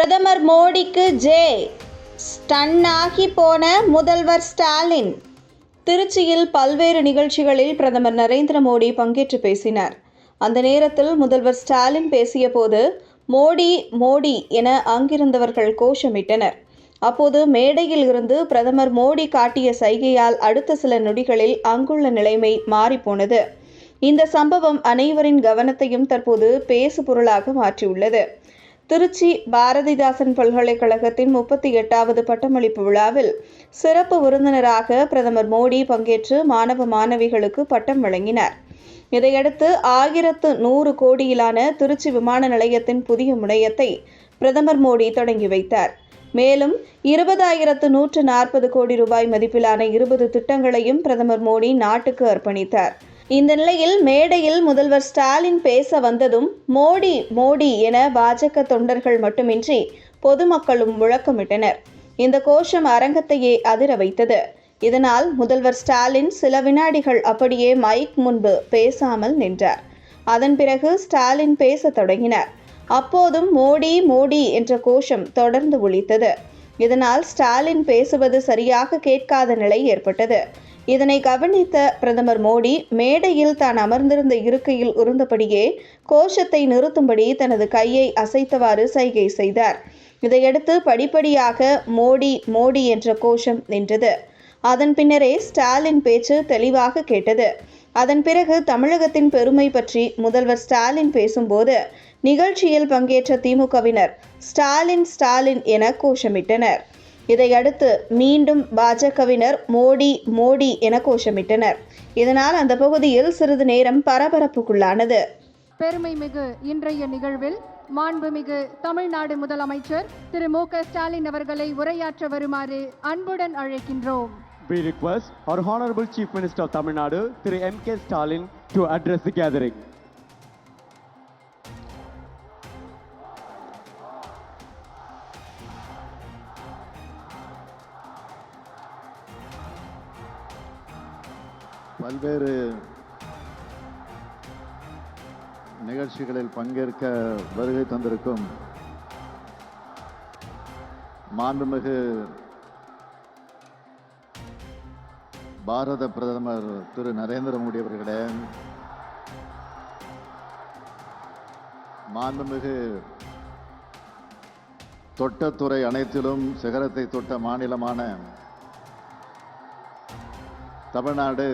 பிரதமர் மோடிக்கு J. Stun ஆகி போன முதல்வர் ஸ்டாலின். திருச்சியில் பல்வேறு நிகழ்ச்சிகளில் பிரதமர் நரேந்திர மோடி பங்கேற்று பேசினார். அந்த நேரத்தில் முதல்வர் ஸ்டாலின் பேசியபோது மோடி மோடி என அங்கிருந்தவர்கள் கோஷமிட்டனர். அப்போது மேடையில் இருந்து பிரதமர் மோடி காட்டிய சைகையால் அடுத்த சில நொடிகளில் அங்குள்ள நிலைமை மாறிப்போனது. இந்த சம்பவம் அனைவரின் கவனத்தையும் தற்போது பேசு பொருளாக மாற்றியுள்ளது. திருச்சி பாரதிதாசன் பல்கலைக்கழகத்தின் முப்பத்தி எட்டாவது பட்டமளிப்பு விழாவில் சிறப்பு விருந்தினராக பிரதமர் மோடி பங்கேற்று மாணவ மாணவிகளுக்கு பட்டம் வழங்கினார். இதையடுத்து ஆயிரத்து நூறு கோடியிலான திருச்சி விமான நிலையத்தின் புதிய முனையத்தை பிரதமர் மோடி தொடங்கி வைத்தார். மேலும் இருபதாயிரத்து நூற்று நாற்பது கோடி ரூபாய் மதிப்பிலான இருபது திட்டங்களையும் பிரதமர் மோடி நாட்டுக்கு அர்ப்பணித்தார். இந்த நிலையில் மேடையில் முதல்வர் ஸ்டாலின் பேச வந்ததும் மோடி மோடி என பாஜக தொண்டர்கள் மட்டுமின்றி பொதுமக்களும் முழக்கமிட்டனர். இந்த கோஷம் அரங்கத்தையே அதிர வைத்தது. இதனால் முதல்வர் ஸ்டாலின் சில வினாடிகள் அப்படியே மைக் முன்பு பேசாமல் நின்றார். அதன் பிறகு ஸ்டாலின் பேசத் தொடங்கினார். அப்போதும் மோடி மோடி என்ற கோஷம் தொடர்ந்து ஒழித்தது இதனால் ஸ்டாலின் பேசுவது சரியாக கேட்காத நிலை ஏற்பட்டது. இதனை கவனித்த பிரதமர் மோடி மேடையில் தான் அமர்ந்திருந்த இருக்கையில் இருந்தபடியே கோஷத்தை நிறுத்தும்படி தனது கையை அசைத்தவாறு சைகை செய்தார். இதையடுத்து படிப்படியாக மோடி மோடி என்ற கோஷம் நின்றது. அதன் பின்னரே ஸ்டாலின் பேச்சு தெளிவாக கேட்டது. அதன் பிறகு தமிழகத்தின் பெருமை பற்றி முதல்வர் ஸ்டாலின் பேசும்போது நிகழ்ச்சியில் பங்கேற்ற திமுகவினர் ஸ்டாலின் ஸ்டாலின் என கோஷமிட்டனர். இதையடுத்து மீண்டும் பாஜகவினர் மோடி மோடி என கோஷமிட்டனர். இதனால் அந்த பகுதியில் சிறிது நேரம் பரபரப்புக்குள்ளானது. பெருமை மிகு இன்றைய நிகழ்வில் மாண்புமிகு தமிழ்நாடு முதலமைச்சர் திரு மு க ஸ்டாலின் அவர்களை உரையாற்ற வருமாறு அன்புடன் அழைக்கின்றோம். We request our Honorable Chief Minister of Tamil Nadu, Thiru M.K. Stalin, to address the gathering. பல்வேறு நிகழ்ச்சிகளில் பங்கேற்க வருகை தந்திருக்கும் மாண்புமிகு பாரத பிரதமர் திரு நரேந்திர மோடி அவர்களே மாண்புமிகு தொட்டத்துறை அனைத்திலும் சிகரத்தை தொட்ட மாநிலமான தமிழ்நாடு